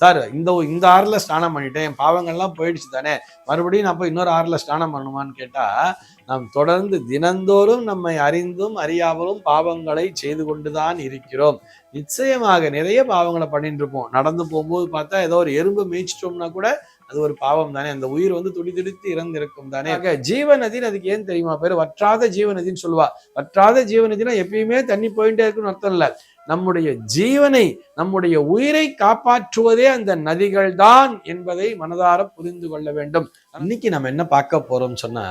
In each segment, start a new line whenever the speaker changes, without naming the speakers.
Sir இந்த இந்த ஆறில் ஸ்நானம் பண்ணிட்டேன். என் பாவங்கள்லாம் போயிடுச்சு தானே. மறுபடியும் நான் போய் இன்னொரு ஆறில் ஸ்நானம் பண்ணுமான்னு கேட்டால் நாம் தொடர்ந்து தினந்தோறும் நம்மை அறிந்தும் அறியாமலும் பாவங்களை செய்து கொண்டு தான் இருக்கிறோம். நிச்சயமாக நிறைய பாவங்களை பண்ணிட்டு இருப்போம். நடந்து போகும்போது பார்த்தா ஏதோ ஒரு எறும்பு மேய்ச்சிட்டோம்னா கூட அது ஒரு பாவம் தானே. அந்த உயிர் வந்து துடி துடித்து இறந்திருக்கும் தானே. ஜீவநதின்னு அதுக்கு ஏன் தெரியுமா பேர்? வற்றாத ஜீவநதின்னு சொல்லுவா. வற்றாத ஜீவநதினா எப்பயுமே தண்ணி போயிட்டே இருக்குன்னு அர்த்தம் இல்ல. நம்முடைய ஜீவனை நம்முடைய உயிரை காப்பாற்றுவதே அந்த நதிகள் தான் என்பதை மனதார புரிந்து கொள்ள வேண்டும். இன்னைக்கு நம்ம என்ன பார்க்க போறோம் சொன்னா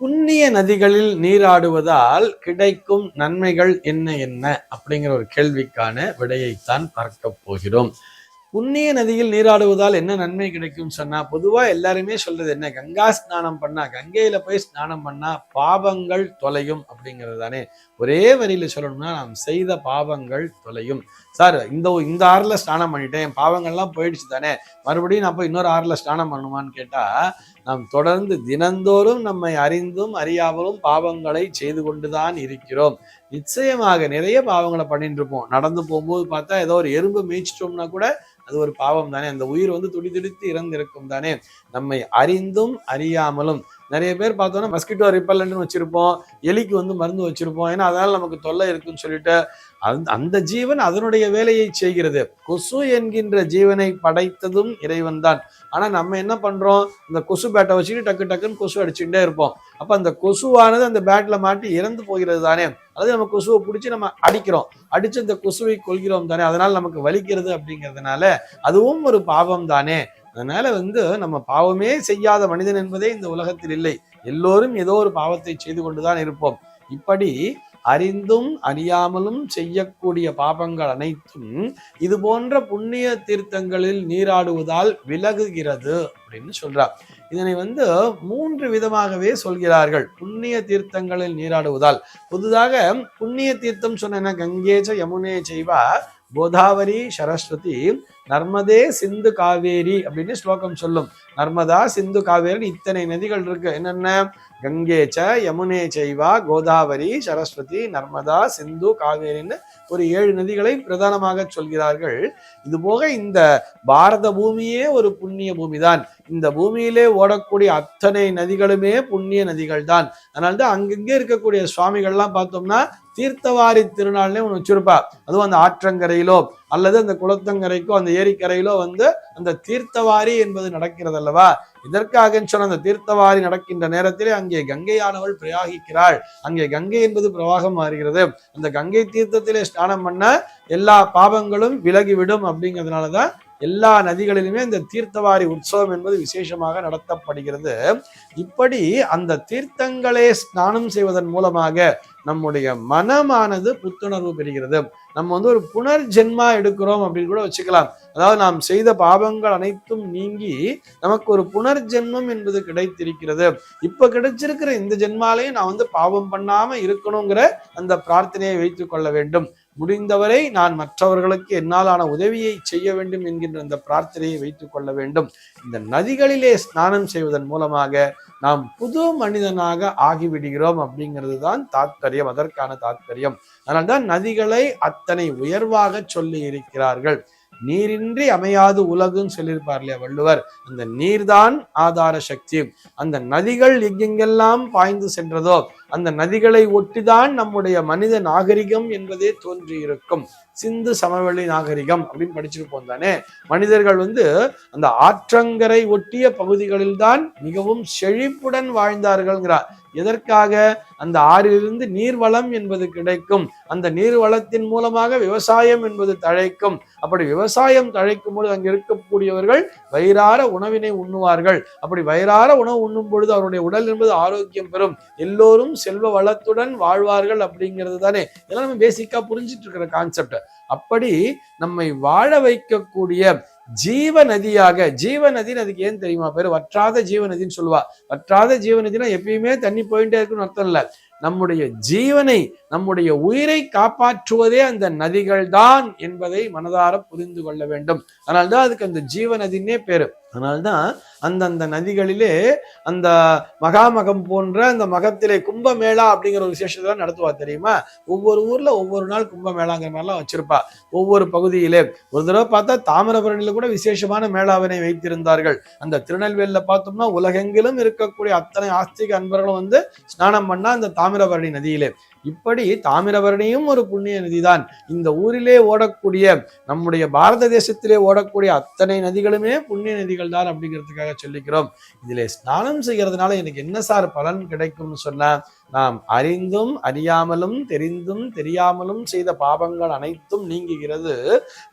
புண்ணிய நதிகளில் நீராடுவதால் கிடைக்கும் நன்மைகள் என்ன என்ன அப்படிங்கிற ஒரு கேள்விக்கான விடையைத்தான் பார்க்க போகிறோம். புண்ணிய நதியில் நீராடுவதால் என்ன நன்மை கிடைக்கும்னு சொன்னா பொதுவா எல்லாருமே சொல்றது என்ன? கங்கா ஸ்நானம் பண்ணா கங்கையில போய் ஸ்நானம் பண்ணா பாவங்கள் தொலையும் அப்படிங்கிறது தானே? ஒரே வரியில சொல்லணும்னா நாம் செய்த பாவங்கள் தொலையும். சார் இந்த இந்த ஆறுல ஸ்நானம் பண்ணிட்டேன் பாவங்கள்லாம் போயிடுச்சு தானே? மறுபடியும் நான் போய் இன்னொரு ஆறுல ஸ்நானம் பண்ணுமான்னு கேட்டா நாம் தொடர்ந்து தினந்தோறும் நம்மை அறிந்தும் அறியாமலும் பாவங்களை செய்து கொண்டுதான் இருக்கிறோம். நிச்சயமாக நிறைய பாவங்களை பண்ணிட்டு இருப்போம் நடந்து போகும்போது பார்த்தா ஏதோ ஒரு எறும்பு மேய்ச்சிட்டோம்னா கூட அது ஒரு பாவம் தானே. அந்த உயிர் வந்து துடி துடித்து இறந்திருக்கும் தானே. நம்மை அறிந்தும் அறியாமலும் நிறைய பேர் பார்த்தோன்னா மஸ்கிட்டோ ரிப்பல்லன்ட்னு வச்சிருப்போம் எலிக்கு வந்து மருந்து வச்சிருப்போம். ஏன்னா அதனால நமக்கு தொல்லை இருக்குன்னு சொல்லிட்டு அந்த அந்த ஜீவன் அதனுடைய வேலையை செய்கிறது. கொசு என்கின்ற ஜீவனை படைத்ததும் இறைவன் தான் ஆனா நம்ம என்ன பண்றோம்? இந்த கொசு பேட்டை வச்சுட்டு டக்கு டக்குன்னு கொசு அடிச்சுட்டே இருப்போம். அப்ப அந்த கொசுவானது அந்த பேட்டில் மாட்டி இறந்து போகிறது தானே? அதாவது நம்ம கொசுவை பிடிச்சி நம்ம அடிக்கிறோம். அடித்து அந்த கொசுவை கொள்கிறோம் தானே. அதனால் நமக்கு வலிக்கிறது அப்படிங்கிறதுனால அதுவும் ஒரு பாவம் தானே. அதனால வந்து நம்ம பாவமே செய்யாத மனிதன் என்பதே இந்த உலகத்தில் இல்லை. எல்லோரும் ஏதோ ஒரு பாவத்தை செய்து கொண்டுதான் இருப்போம். இப்படி அறிந்தும் அறியாமலும் செய்யக்கூடிய பாபங்கள் அனைத்தும் இது போன்ற புண்ணிய தீர்த்தங்களில் நீராடுவதால் விலகுகிறது அப்படின்னு சொல்றார் இதனை வந்து மூன்று விதமாகவே சொல்கிறார்கள். புண்ணிய தீர்த்தங்களில் நீராடுவதால். புதிதாக புண்ணிய தீர்த்தம் சொன்ன கங்கேஜ யமுனே செய்வா. கோதாவரி சரஸ்வதி நர்மதே சிந்து காவேரி அப்படின்னு ஸ்லோகம் சொல்லும். நர்மதா சிந்து காவேரி இத்தனை நதிகள் இருக்கு. என்னென்ன? கங்கேச்ச யமுனே செய்வா கோதாவரி சரஸ்வதி நர்மதா சிந்து காவேரின்னு ஒரு ஏழு நதிகளை பிரதானமாக சொல்கிறார்கள். இது போக இந்த பாரத பூமியே ஒரு புண்ணிய பூமி தான் இந்த பூமியிலே ஓடக்கூடிய அத்தனை நதிகளுமே புண்ணிய நதிகள் தான் அதனால்தான் அங்கங்கே இருக்கக்கூடிய சுவாமிகள்லாம் பார்த்தோம்னா தீர்த்தவாரி திருநாள்னே ஒன்று வச்சிருப்பா. அதுவும் அந்த ஆற்றங்கரையிலோ அல்லது அந்த குளத்தங்கரைக்கோ அந்த ஏரிக்கரையிலோ வந்து அந்த தீர்த்தவாரி என்பது நடக்கிறது அல்லவா இதற்காக சொன்ன அந்த தீர்த்தவாரி நடக்கின்ற நேரத்திலே அங்கே கங்கையானவள் பிரயாகிக்கிறாள். அங்கே கங்கை என்பது பிரவாகம் மாறுகிறது. அந்த கங்கை தீர்த்தத்திலே ஸ்நானம் பண்ண எல்லா பாவங்களும் விலகிவிடும் அப்படிங்கிறதுனாலதான் எல்லா நதிகளிலுமே இந்த தீர்த்தவாரி உற்சவம் என்பது விசேஷமாக நடத்தப்படுகிறது. இப்படி அந்த தீர்த்தங்களே ஸ்நானம் செய்வதன் மூலமாக நம்முடைய மனமானது புத்துணர்வு பெறுகிறது. நம்ம வந்து ஒரு புனர்ஜென்மா எடுக்கிறோம் அப்படின்னு கூட வச்சுக்கலாம். அதாவது நாம் செய்த பாவங்கள் அனைத்தும் நீங்கி நமக்கு ஒரு புனர்ஜென்மம் என்பது கிடைத்திருக்கிறது. இப்ப கிடைச்சிருக்கிற இந்த ஜென்மாலையும் நான் வந்து பாவம் பண்ணாம இருக்கணுங்கிற அந்த பிரார்த்தனையை வைத்துக் கொள்ள வேண்டும். முடிந்தவரை நான் மற்றவர்களுக்கு என்னாலான உதவியை செய்ய வேண்டும் என்கின்ற அந்த பிரார்த்தனையை வைத்துக் கொள்ள வேண்டும். இந்த நதிகளிலே ஸ்நானம் செய்வதன் மூலமாக நாம் புது மனிதனாக ஆகிவிடுகிறோம் அப்படிங்கிறது தான் தாத்பரியம். அதற்கான தாத்பரியம். அதனால்தான் நதிகளை அத்தனை உயர்வாக சொல்லி இருக்கிறார்கள். நீரின்றி அமையாது உலகுன்னு சொல்லியிருப்பார் இல்லையா வள்ளுவர். அந்த நீர்தான் ஆதார சக்தி. அந்த நதிகள் எங்கெங்கெல்லாம் பாய்ந்து சென்றதோ அந்த நதிகளை ஒட்டிதான் நம்முடைய மனித நாகரிகம் என்பதே தோன்றியிருக்கும். சிந்து சமவெளி நாகரிகம் அப்படின்னு படிச்சிருப்போம் தானே. மனிதர்கள் வந்து அந்த ஆற்றங்கரை ஒட்டிய பகுதிகளில் தான் மிகவும் செழிப்புடன் வாழ்ந்தார்கள்ங்கிறார். எதற்காக? அந்த ஆறிலிருந்து நீர்வளம் என்பது கிடைக்கும். அந்த நீர்வளத்தின் மூலமாக விவசாயம் என்பது தழைக்கும். அப்படி விவசாயம் தழைக்கும் பொழுது அங்கே இருக்கக்கூடியவர்கள் வயிறார உணவினை உண்ணுவார்கள். அப்படி வயிறார உணவு உண்ணும் பொழுது அவருடைய உடல் என்பது ஆரோக்கியம் பெறும். எல்லோரும் செல்வ வளத்துடன் வாழ்வார்கள் அப்படிங்கிறது தானே. இதெல்லாம் நம்ம பேசிக்காக புரிஞ்சிட்டு இருக்கிற கான்செப்ட் அப்படி நம்மை வாழ வைக்கக்கூடிய ஜீவ நதியாக ஜீவ நதின்னு அதுக்கு ஏன் தெரியுமா? பேர் வற்றாத ஜீவ நதின்னு சொல்லுவா. வற்றாத ஜீவ நதினா எப்பயுமே தண்ணி போயிட்டே இருக்குன்னு அர்த்தம் இல்ல. நம்முடைய ஜீவனை நம்முடைய உயிரை காப்பாற்றுவதே அந்த நதிகள் தான் என்பதை மனதார புரிந்து கொள்ள வேண்டும். அதனால்தான் அதுக்கு அந்த ஜீவ நதினே பேரு. அதனால்தான் அந்தந்த நதிகளிலே அந்த மகாமகம் போன்ற அந்த மகத்திலே கும்பமேளா அப்படிங்கிற ஒரு விசேஷத்தை நடத்துவா தெரியுமா? ஒவ்வொரு ஊர்ல ஒவ்வொரு நாள் கும்பமேளாங்கிற மாதிரிலாம் வச்சிருப்பா. ஒவ்வொரு பகுதியிலே ஒரு தடவை பார்த்தா தாமிரபரணியில கூட விசேஷமான மேளாவினை வைத்திருந்தார்கள். அந்த திருநெல்வேலியில பார்த்தோம்னா உலகெங்கிலும் இருக்கக்கூடிய அத்தனை ஆஸ்திக அன்பர்களும் வந்து ஸ்நானம் பண்ணா அந்த தாமிரபரணி நதியிலே. இப்படி தாமிரபரணியும் ஒரு புண்ணிய நதிதான். இந்த ஊரிலே ஓடக்கூடிய நம்முடைய பாரத தேசத்திலே ஓடக்கூடிய அத்தனை நதிகளுமே புண்ணிய நதிகள் தான் அப்படிங்கிறதுக்காக சொல்லிக்கிறோம். இதிலே ஸ்நானம் செய்யறதுனால எனக்கு என்ன சார் பலன் கிடைக்கும்னு சொன்னா நாம் அறிந்தும் அறியாமலும் தெரிந்தும் தெரியாமலும் செய்த பாவங்கள் அனைத்தும் நீங்குகிறது.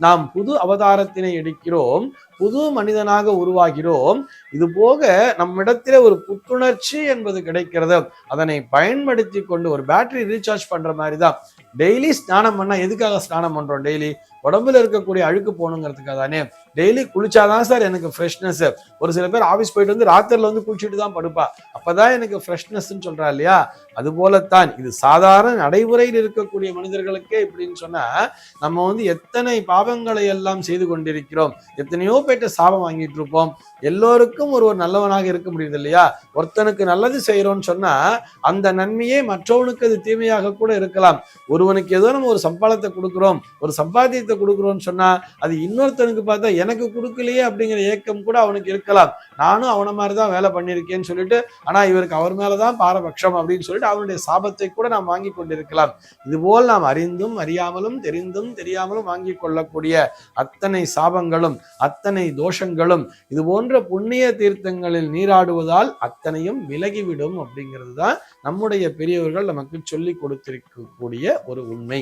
நாம் புது அவதாரத்தினை எடுக்கிறோம் புது மனிதனாக உருவாகிறோம். இது போக நம்மிடத்திலே ஒரு புத்துணர்ச்சி என்பது கிடைக்கிறது. அதனை பயன்படுத்தி கொண்டு ஒரு பேட்டரி ரீசார்ஜ் பண்ற மாதிரி தான் டெய்லி ஸ்நானம் பண்ணா எதுக்காக ஸ்நானம் பண்றோம் டெய்லி உடம்புல இருக்கக்கூடிய அழுக்கு போகணுங்கிறதுக்காக தானே டெய்லி குளிச்சாதான் சார் எனக்கு ஃப்ரெஷ்னஸ் ஒரு சில பேர் ஆஃபீஸ் போயிட்டு வந்து ராத்திரில வந்து குளிச்சுட்டு தான் படுப்பா. அப்பதான் எனக்கு ஃப்ரெஷ்னஸ்ன்னு சொல்றா இல்லையா? அது போலத்தான் இது சாதாரண நடைமுறையில் இருக்கக்கூடிய மனிதர்களுக்கே இப்படின்னு சொன்னா நம்ம வந்து எத்தனை பாவங்களை எல்லாம் செய்து கொண்டிருக்கிறோம்? எத்தனையோ பேர்ட்ட சாபம் வாங்கிட்டு இருப்போம். எல்லோருக்கும் ஒரு ஒரு நல்லவனாக இருக்க முடியுது இல்லையா? ஒருத்தனுக்கு நல்லது செய்யறோம்னு சொன்னா அந்த நன்மையே மற்றவனுக்கு அது தீமையாக கூட இருக்கலாம். ஒருவனுக்கு ஏதோ நம்ம ஒரு சம்பளத்தை கொடுக்குறோம். ஒரு சம்பாத்தியத்தை கொடுக்குறோம்னு சொன்னா அது இன்னொருத்தனுக்கு பார்த்தா எனக்கு கொடுக்கலையே அப்படிங்கிற ஏக்கம் கூட அவனுக்கு இருக்கலாம். நானும் அவனை மாதிரி தான் வேலை பண்ணியிருக்கேன்னு சொல்லிட்டு ஆனால் இவருக்கு அவர் மேலதான் பாரபட்சம் அப்படின்னு சொல்லிட்டு அவனுடைய சாபத்தை கூட நாம் வாங்கி கொண்டிருக்கலாம். இதுபோல் நாம் அறிந்தும் அறியாமலும் தெரிந்தும் தெரியாமலும் வாங்கி கொள்ளக்கூடிய அத்தனை சாபங்களும் அத்தனை தோஷங்களும் இது போன்ற புண்ணிய தீர்த்தங்களில் நீராடுவதால் அத்தனையும் விலகிவிடும் அப்படிங்கிறது தான் நம்முடைய பெரியவர்கள் நமக்கு சொல்லி கொடுத்திருக்கக்கூடிய ஒரு உண்மை.